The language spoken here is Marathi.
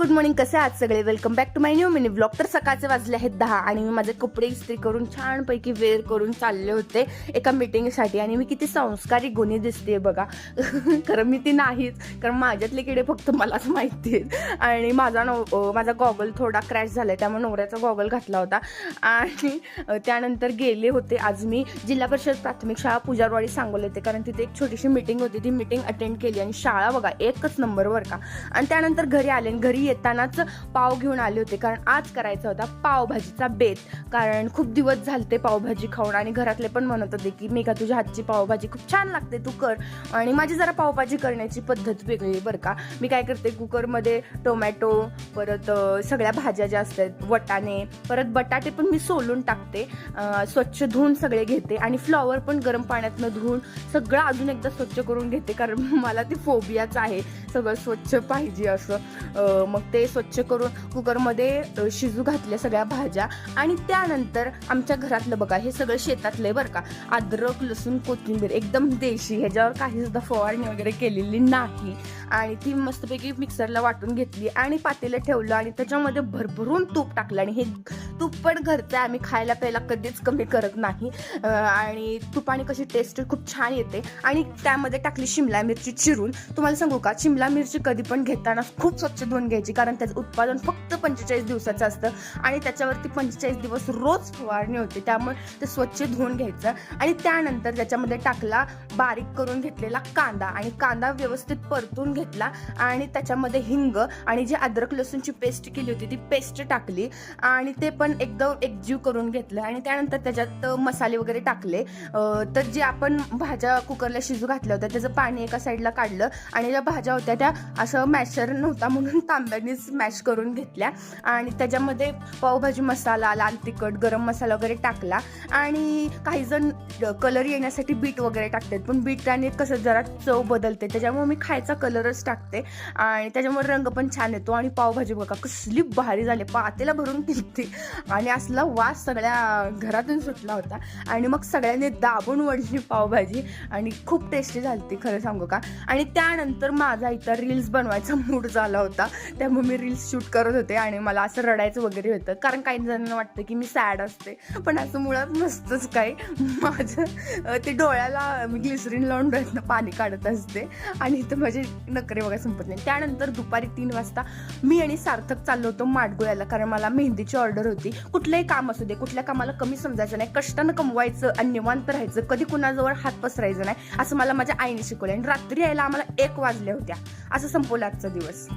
गुड मॉर्निंग कसे आहात सगळे? Welcome back to my new mini blog तर सकाळचे वाजले आहेत दहा आणि मी माझे कपडे इस्त्री करून छानपैकी वेअर करून चालले होते एका मीटिंगसाठी आणि मी किती संस्कारी गुन्हे दिसते बघा. खरं मी ती नाहीच कारण माझ्यातले किडे फक्त मलाच माहिती आहेत. आणि माझा नव माझा गॉगल थोडा क्रॅश झाला आहे त्यामुळे नवऱ्याचा गॉगल घातला होता. आणि त्यानंतर गेले होते आज मी जिल्हा परिषद प्राथमिक शाळा पुजारवाडी सांगोले होते कारण तिथे एक छोटीशी मीटिंग होती. ती मीटिंग अटेंड केली आणि शाळा बघा एकच नंबरवर का. आणि त्यानंतर घरी आले आणि घरी येतानाच पाव घेऊन आले होते. कारण आज करायचा होता पावभाजीचा बेत. कारण खूप दिवस झाले ते पावभाजी खाऊन. आणि घरातले पण म्हणत होते की मी का तुझ्या हातची पावभाजी खूप छान लागते तू कर. आणि माझी जरा पावभाजी करण्याची पद्धत वेगळी आहे बरं का. मी काय करते कुकरमध्ये टोमॅटो परत सगळ्या भाज्या ज्या असतात वटाणे परत बटाटे पण मी सोलून टाकते. स्वच्छ धुवून सगळे घेते. आणि फ्लॉवर पण गरम पाण्यातनं धुवून सगळं अजून एकदा स्वच्छ करून घेते. कारण मला ती फोबियाच आहे. सगळं स्वच्छ पाहिजे असं. मग मग ते स्वच्छ करून कुकरमध्ये शिजू घातल्या सगळ्या भाज्या आणि त्यानंतर आमच्या घरातलं बघा हे सगळं शेतातलं आहे बरं का. अद्रक लसूण कोथिंबीर एकदम देशी ह्याच्यावर काही सुद्धा फवारणी वगैरे केलेली नाही. आणि ती मस्तपैकी मिक्सरला वाटून घेतली आणि पातेलं ठेवलं आणि त्याच्यामध्ये भरभरून तूप टाकलं आणि हे तूप पण घरचं आहे. आम्ही खायला प्यायला कधीच कमी करत नाही. अं, आणि तुपाने कशी टेस्ट खूप छान येते. आणि त्यामध्ये टाकली शिमला मिरची चिरून. तुम्हाला सांगू का शिमला मिरची कधी पण घेताना खूप स्वच्छ धुवून घ्यायची कारण त्याचं उत्पादन फक्त पंचेचाळीस दिवसाचं असतं. आणि त्याच्यावरती पंचेचाळीस दिवस रोज फवारणी होते. त्यामुळे ते स्वच्छ धुवून घ्यायचं. आणि त्यानंतर त्याच्यामध्ये टाकला बारीक करून घेतलेला कांदा. आणि कांदा व्यवस्थित परतून घेतला. आणि त्याच्यामध्ये हिंग आणि जी अद्रक लसूणची पेस्ट केली होती ती पेस्ट टाकली. आणि ते पण एकदम एकजीव करून घेतलं आणि त्यानंतर त्याच्यात मसाले वगैरे टाकले. तर जे आपण भाज्या कुकरला शिजू घातल्या होत्या त्याचं पाणी एका साईडला काढलं आणि ज्या भाज्या होत्या त्या असं मॅशर नव्हता म्हणून तांब्यानेच मॅश करून घेतल्या. आणि त्याच्यामध्ये पावभाजी मसाला लाल तिखट गरम मसाला वगैरे टाकला. आणि काही जण कलर येण्यासाठी बीट वगैरे टाकतात. पण बीटाने कसं जरा चव बदलते. त्याच्यामुळे मी खायचा कलरच टाकते. आणि त्याच्यामुळे रंग पण छान येतो. आणि पावभाजी बघा कसली भारी झाली. पातेला भरून दिलती आणि असला वास सगळ्या घरातून सुटला होता. आणि मग सगळ्यांनी दाबून वडली पावभाजी आणि खूप टेस्टी झाली ती खरं सांगू का? आणि त्यानंतर माझा इथं रील्स बनवायचा मूड झाला होता. त्यामुळे मी रील्स शूट करत होते आणि मला असं रडायचं वगैरे होतं. कारण काही जणांना वाटतं की मी सॅड असते. पण असं मुळात नसतंच काही. माझं ते डोळ्याला मी ग्लिसरीन लावून डोळ्यातनं पाणी काढत असते. आणि इथं माझे नकरे वगैरे संपत नाही. त्यानंतर दुपारी तीन वाजता मी आणि सार्थक चाललो होतो माडगुळ्याला. कारण मला मेहंदीची ऑर्डर होती. कुठलंही काम असू दे कुठल्या कामाला कमी समजायचं नाही कष्टानं कमवायचं आणि निवांत राहायचं कधी कुणाजवळ हात पसरायचं नाही असं मला माझ्या आईने शिकवलं आणि रात्री यायला आम्हाला एक वाजल्या होत्या. असं संपवलं आजचा दिवस.